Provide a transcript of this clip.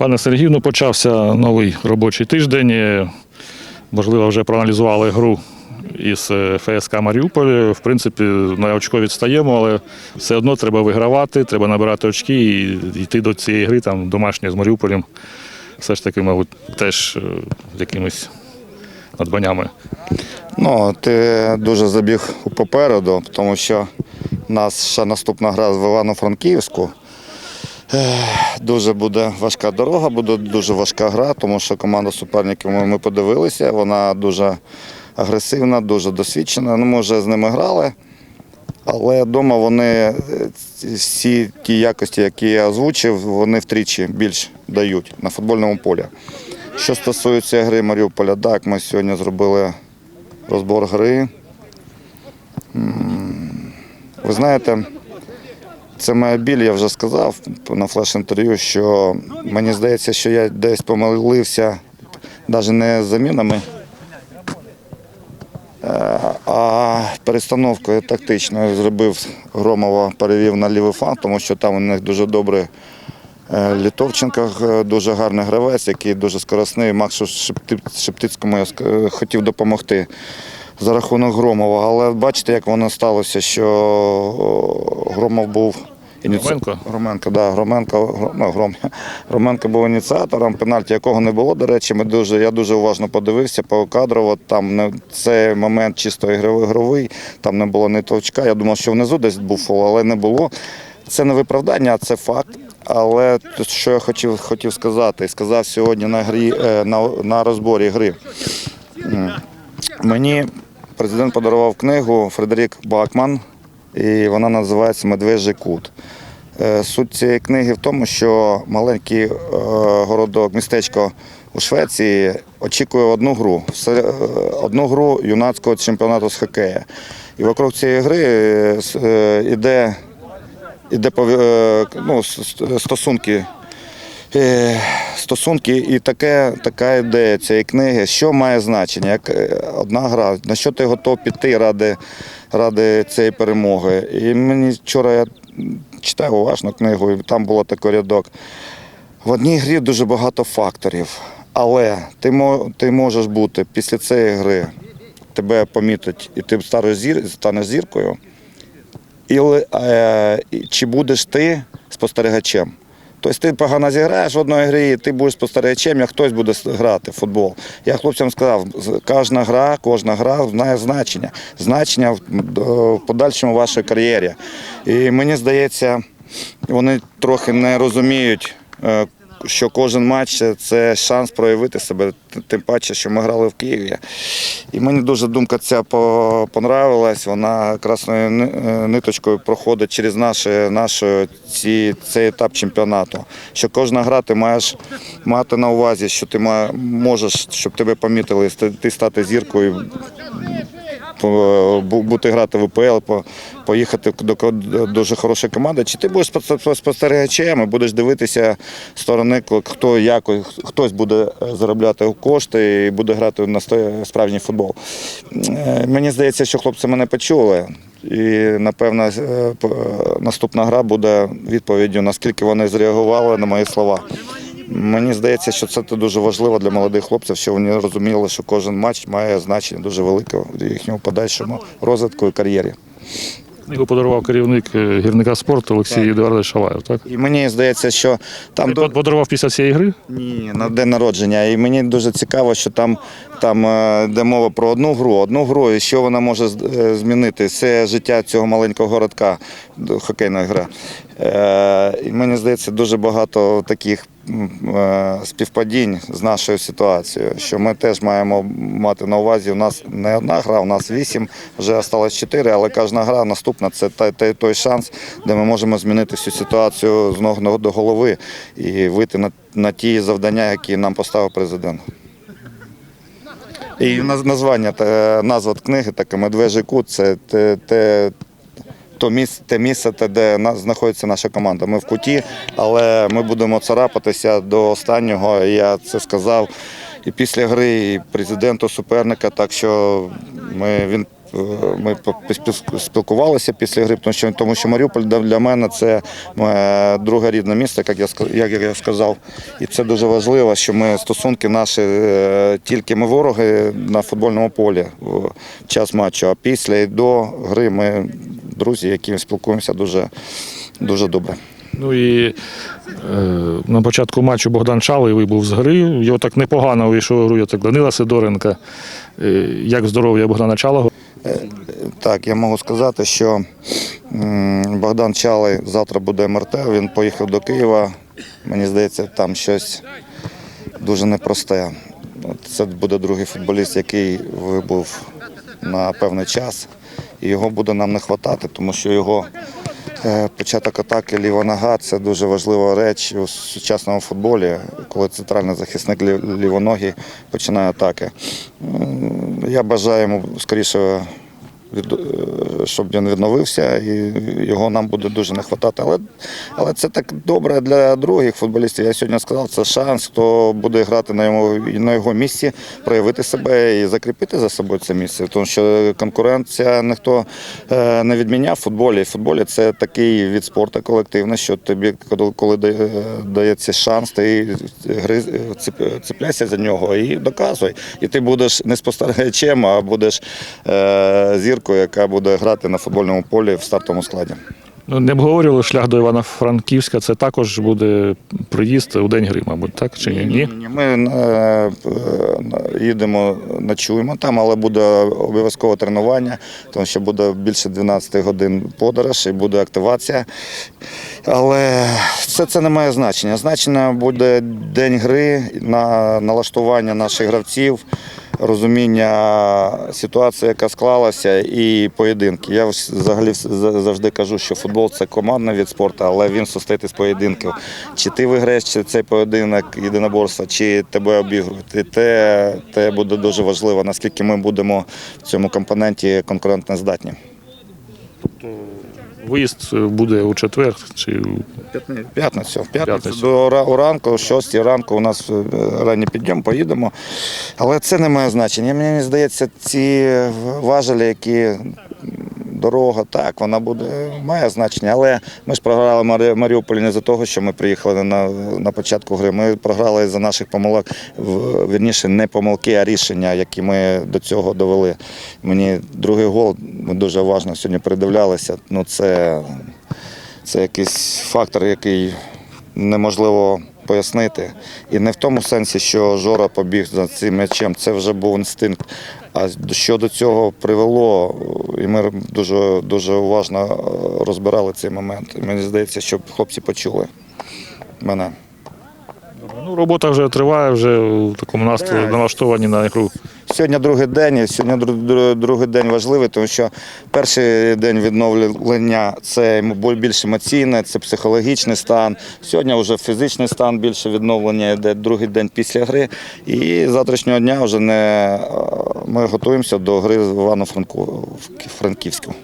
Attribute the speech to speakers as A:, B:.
A: Пане Сергію, ну почався новий робочий тиждень. Е, Можливо, вже проаналізували гру із е, ФСК Маріуполь. В принципі, на очко відстаємо, але все одно треба вигравати, треба набирати очки і йти до цієї гри там домашньої з Маріуполем. Все ж таки, мабуть, теж е, з якимись надбаннями.
B: Ну, ти дуже забіг попереду, тому що у нас ще наступна гра в Івано-Франківську. Дуже буде важка дорога, буде дуже важка гра, тому що команда суперників ми, ми подивилися, вона дуже агресивна, дуже досвідчена. Ну, ми вже з ними грали, але вдома вони е, всі ті якості, які я озвучив, вони втричі більш дають на футбольному полі. Що стосується гри Маріуполя, так, ми сьогодні зробили розбор гри. Ви знаєте, це моя біль, я вже сказав на флеш-інтерв'ю, що мені здається, що я десь помилився навіть не з замінами, е, а перестановкою тактичною зробив Громова, перевів на лівий фланг, тому що там у них дуже добре. Е, Літовченко е, дуже гарний гравець, який дуже скоросний. Максу Шептицькому я хотів допомогти за рахунок Громова. Але бачите, як воно сталося, що Громов був
A: Громенко?
B: Громенко, да, Громенко, Гро- ну, Гром. Громенко був ініціатором, пенальті якого не було. До речі, ми дуже, я дуже уважно подивився по кадрово. Там не цей момент чисто ігровий, ігровий, там не було ні толчка. Я думав, що внизу десь був фол, але не було. Це не виправдання, а це факт. Але що я хотів, хотів сказати, сказав сьогодні на грі е, на, на розборі гри. Мені президент подарував книгу Фредерік Бакман, і вона називається Медвежий кут. Е, Суть цієї книги в тому, що маленький е, городок, містечко у Швеції очікує одну гру, е, одну гру юнацького чемпіонату з хокею. І вокруг цієї гри е, с- е, іде, іде пові- е, ну, стосунки. Стосунки. І таке, така ідея цієї книги, що має значення, як одна гра, на що ти готов піти ради, ради цієї перемоги. І мені вчора я читаю уважно книгу, і там було такий рядок. В одній грі дуже багато факторів, але ти, ти можеш бути після цієї гри, тебе помітять, і ти станеш, зір, станеш зіркою. Е, і чи будеш ти спостерігачем? Тобто ти погано зіграєш в одній грі, ти будеш спостерігачем, як хтось буде грати в футбол. Я хлопцям сказав, кожна гра, кожна гра має значення. Значення в, подальшому вашій кар'єрі. І мені здається, вони трохи не розуміють. Що кожен матч це шанс проявити себе, тим паче, що ми грали в Києві. І мені дуже думка ця понравилась. Вона красною е, ниточкою проходить через наші, нашу, ці, цей етап чемпіонату. Що кожна гра ти маєш мати на увазі, що ти можеш, щоб тебе помітили, ти стати зіркою, бути грати в УПЛ, поїхати до дуже хорошої команди. Чи ти будеш спостерігачем і будеш дивитися сторони, хто як хтось буде е, заробляти кошти і буде грати на справжній футбол. Е, Мені здається, що хлопці мене почули. І напевно е, наступна гра буде відповіддю, наскільки вони зреагували на мої слова. Мені здається, що це дуже важливо для молодих хлопців, що вони розуміли, що кожен матч має значення дуже велике в їхньому подальшому розвитку і кар'єрі.
A: Його подарував керівник е, гірника спорту Олексій Едуардович Шалаєв, так?
B: І мені здається, що там до-
A: Подарував після цієї гри?
B: ні, на день народження. І мені дуже цікаво, що там, там е, йде мова про одну гру, одну гру, і що вона може е, змінити. Це життя цього маленького городка, хокейна гра. Е, І мені здається, дуже багато таких е, співпадінь з нашою ситуацією, що ми теж маємо мати на увазі. У нас не одна гра, у нас вісім, вже осталось чотири, але кожна гра наступна це той, шанс, де ми можемо змінити всю ситуацію з ног до голови і вийти на, ті завдання, які нам поставив президент. І названня, назва книги Медвежий кут це те, то місце, те місце, де на- знаходиться наша команда. Ми в куті, але ми будемо царапатися до останнього. Я це сказав і після гри, і президенту суперника. Так що ми, він ми спілкувалися після гри, тому що, Маріуполь для- мене це друге рідне місце, як я, сказав. І це дуже важливо, що ми стосунки наші, е, тільки ми вороги на футбольному полі в час матчу, а після і до гри ми друзі, які спілкуємося дуже, дуже добре.
A: Ну і е, на початку матчу Богдан Чалий вибув з гри. Його так непогано вийшов гру, так Данила Сидоренка. Е, як здоров'я Богдана Чалого?
B: Так, я можу сказати, що Богдан Чалий завтра буде МРТ, він поїхав до Києва. Мені здається, там щось дуже непросте. Це буде другий футболіст, який вибув на певний час. І його буде нам не вистачати, тому що його е, початок атаки ліва нога це дуже важлива реч у сучасному футболі, коли центральний захисник лі- лівоногі починає атаки. Я бажаю йому скоріше, е, щоб він відновився, і його нам буде дуже не вистачати. Але, але це так добре для других футболістів. Я сьогодні сказав, це шанс, хто буде грати на йому на його місці, проявити себе і закріпити за собою це місце. Тому що конкуренція ніхто е, не відміняв в футболі. Футболі це такий від спорту колективний, що тобі, коли- дається шанс, ти цепляйся за нього і доказуй. І ти будеш не спостерігачем, а будеш е, зіркою, яка буде грати на футбольному полі в стартовому складі.
A: Ну, не обговорювали шлях до Івано-Франківська. Це також буде приїзд у день гри, мабуть, так чи ні? Ні?
B: Ні, Ми е, е, їдемо, ночуємо там, але буде обов'язкове тренування, тому що буде більше 12 годин подорож і буде активація. Але це, це не має значення. Значення буде день гри, на налаштування наших гравців, розуміння ситуації, яка склалася, і поєдинки. Я взагалі завжди кажу, що футбол це командний від спорту, але він состоїть із поєдинків. Чи ти виграєш цей поєдинок єдиноборства, чи тебе обігрують. І те, те буде дуже важливо, наскільки ми будемо в цьому компоненті конкурентно здатні.
A: Виїзд буде у четвер чи
B: В П'ятницю. В п'ятницю до ранку, о 6 ранку у нас е, ранній підйом, поїдемо. Але це не має значення. Мені здається, ці важелі, які дорога, так, вона буде, має значення. Але ми ж програли Марі- Маріуполь не за того, що ми приїхали на, на початку гри. Ми програли за наших помилок, в- вірніше, не помилки, а рішення, які ми до цього довели. Мені другий гол, ми дуже уважно сьогодні передивлялися. Ну, це це якийсь фактор, який неможливо пояснити. І не в тому сенсі, що Жора побіг за цим м'ячем, це вже був інстинкт. А що до цього привело, і ми дуже, дуже уважно е, розбирали цей момент. І мені здається, щоб хлопці почули мене.
A: ну, робота вже триває, вже в такому настрої налаштовані на ігру.
B: Сьогодні другий день, і сьогодні дру- дру- другий день важливий, тому що перший день відновлення це більш емоційне, це психологічний стан. Сьогодні вже фізичний стан більше відновлення йде другий день після гри. І завтрашнього дня вже не ми готуємося до гри з Івано-Франківську.